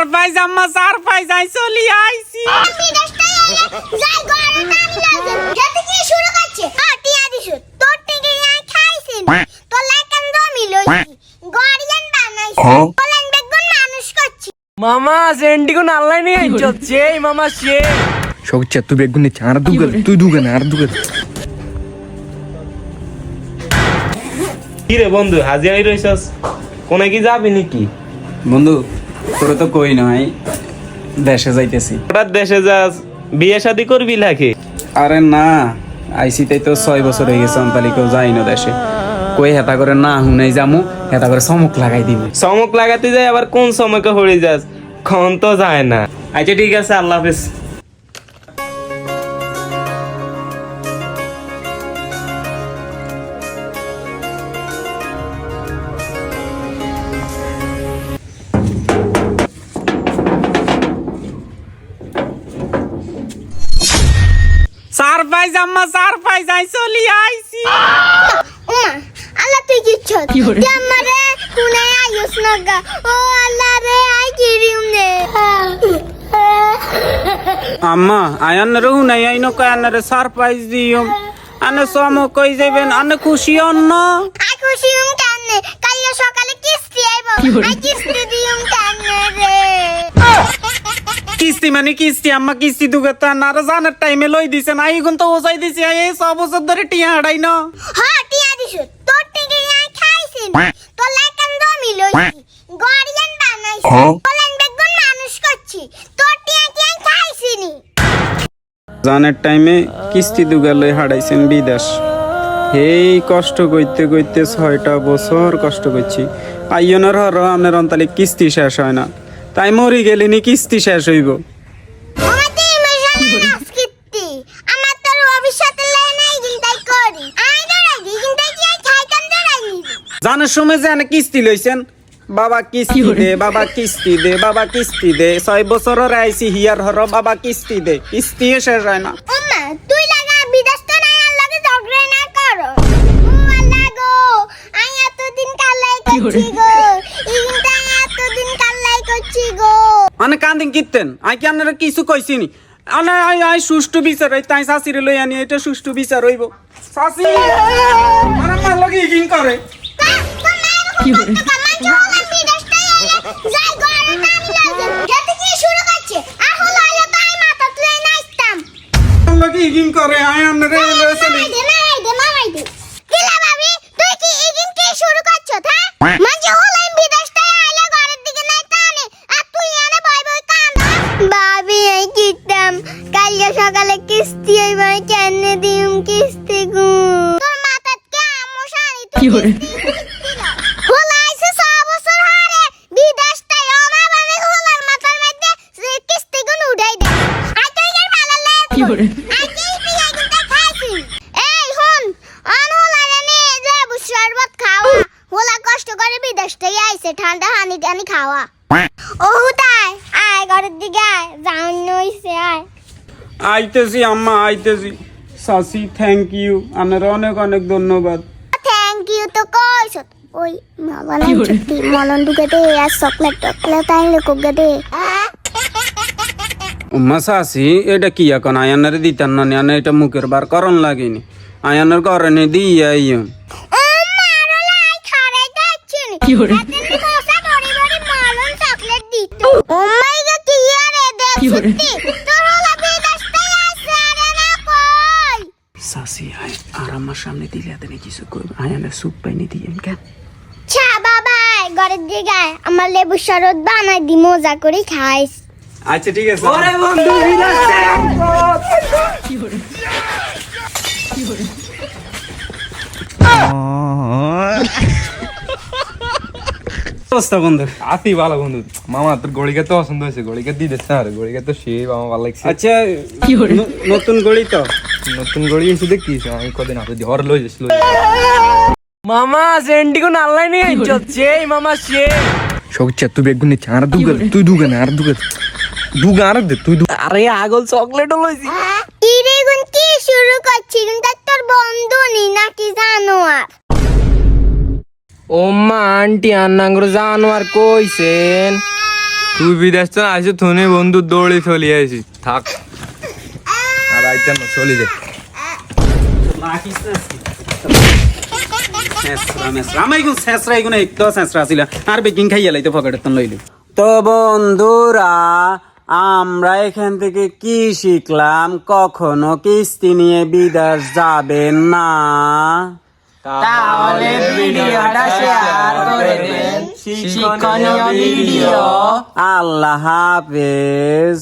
I চলি আইছি। বিদেশটাই এলে যাই শুরু করছে। হ্যাঁ টিয়া দিছু তোর টিকে আই খাইছি তোর লাইকান জমি লইছি। গড়িয়ান বানাইছি। বলেন বেগুন মানুষ করছি। মামা সেন্টি কোন আল্লাহ নিয়ে এই মামা সে। সবচা তুই বেগুন নিচ্ছে আর দুগাল তুই দুগান আর দুগাল। কি রে বন্ধু হাজিরাই রইছস? কোনে কি যাবি নাকি? বন্ধু তোর তো কই নয় দেশে যাইতেছি। হঠাৎ দেশে যাস বিয়ে শাদি করবি নাকি? আরে না আইসি তাই তো ছয় বছর হয়ে গেছে অন্তালি কেউ যাই না দেশে। কই হেতা করে না হুনাই যামু হেতা করে চমক লাগাই দিবি চমক লাগাতে যাই আবার কোন সময়কে হয়ে যাস? খন তো যায় না। আচ্ছা ঠিক আছে আল্লাহ হাফিজ। আম্মা সারপ্রাইজ আই চলি আইছি। উমা আল্লাহ তুই কিচ্ছু তুই আমারে কুনে আইস নগা ও আল্লাহ রে আই কিরিম নে আম্মা আয়ান রহু নাই আইন কায়ান রে সারপ্রাইজ দিও আনে সমো কই যাবেন আনে খুশি অন্ন? আই খুশি উম কানে কাল সকালে কিস্তি আইবো। আই কিস্তি দিউম কানে রে? কিস্তি মানে কিস্তি আম্মা কিস্তি দুগে তো আর জানার টাইমে লই দিছে না এখন তো ওসাই দিছে এই ছ বছর ধরে টিয়া হাড়াই না। হ্যাঁ টিয়া দিছু তোর টিকে আই খাইছি তোর লাইকান জমি লইছি গড়িয়ান বানাইছি বলেন বেগুন মানুষ করছি তোর টিয়া কি আই খাইছি নি। জানের টাইমে কিস্তি দুগালে হারাইছেন বিদেশ। এই কষ্ট করতে করতে ছয়টা বছর কষ্ট করছি। আইয়নের হর আপনার অন্তালে কিস্তি শেষ হয় না। তাই মরি গেলেনি কিস্তি শেষ হইব। জানের সময় যে কিস্তি লইছেন বাবা কিস্তি দে বাবা কিস্তি দে বাবা কিস্তি দে ছয় বছরের আইসি হিয়ার হর বাবা কিস্তি দে কিস্তি শেষ হয় না। তুই লাগা বিদেশ তো নাই আল্লাহকে ঝগড়া না করো। ও আল্লাহ গো আই কালাই করছি গো আনে কান্দিন কিতেন আই কি আপনারা কিছু কইছিনি আনে, আই আই, সুষ্ঠু বিচার হই তাই শাশিরে লই আনি, এটা সুষ্ঠু বিচার হইব। শাশি! আমার আমার লগে ইগিন করে। কি করে কেন দিম কিস্তি গু। তোর মাথাত কে আমশানি তুই কি করে? হলাইছে ছ বছর হারে বিদেশটাই অমা ভাবে হলার মাথার মধ্যে কিস্তি গুন উঠাই দে। আই তুই এর ভালো লাগে কি করে আই কি তুই এগুলা খাইছি? এই হুন আন হলারে নিয়ে যে শরবত খাওয়া হোলা কষ্ট করে বিদেশ থেকে আইছে ঠান্ডা হানি টানি খাওয়া। ও হুতাই আয় ঘরের দিকে আয় যাওন নইছে আয়। আইতেছি আম্মা আইতেছি। শাশি থ্যাংক ইউ আপনার অনেক অনেক ধন্যবাদ। থ্যাংক ইউ তো কইছ ওই মাবানা ছুটি মলন দুকে আর চকলেট টকলেট আইলে উম্মা শাশি এটা কি এখন আয়ানের দিতান না আনে এটা মুখের বার করন লাগেনি। আয়ানের করনে দিয়ে আইয়ন ও মারো লাই খারে যাচ্ছে কি করে কোসা বড়ি বড়ি মলন চকলেট দিত ও মাই গড কি আরে দে সত্যি তোর হলা বিদেশতে আছে আরে না কই শাশি আয় আর আমার এত কিছু করবে আয়ানের সুপ পাইনি দিয়ে কেন ছা বাবা ঘরের আমার লেবু শরবত বানাই দি মজা করে খাইস। আচ্ছা ঠিক আছে। ওরে বন্ধু অবস্থা বন্ধু? আতি ভালো বন্ধু। মামা তোর গড়িকে তো পছন্দ হয়েছে। গড়িকে দিয়ে দিচ্ছে আর গড়িকে তো সে আমার ভালো লাগছে। আচ্ছা নতুন গড়ি তো? নতুন গড়ি এসে দেখতিস আমি কদিন হাতে দিয়ে হর লই যাচ্ছিল মামা সেন্টি কোন আল্লাহ নিয়ে যাচ্ছে মামা সে। সবচা তুই বেগুন নিচ্ছে আর দুগাল তুই দুগান আর দুগাল। দুগা আর দে তুই দু আরে আগল চকলেটও লইছি। আন্টি আন্নাঙ্গুর জানোয়ার কইছেন। তুই বিদেশ তো আসি থুনি বন্ধু দৌড়ি চলি আইসি। থাক। আর আইতে না চলি ছিল আর বেকিং খাইয়া লাইতে পকেটের তন লইলি। তো বন্ধুরা আমরা এখান থেকে কি শিখলাম? কখনো কিস্তি নিয়ে বিদেশ যাবেন না। তাহলে ভিডিওটা শেয়ার করে দেন শিক্ষণীয় ভিডিও। আল্লাহ হাফেজ।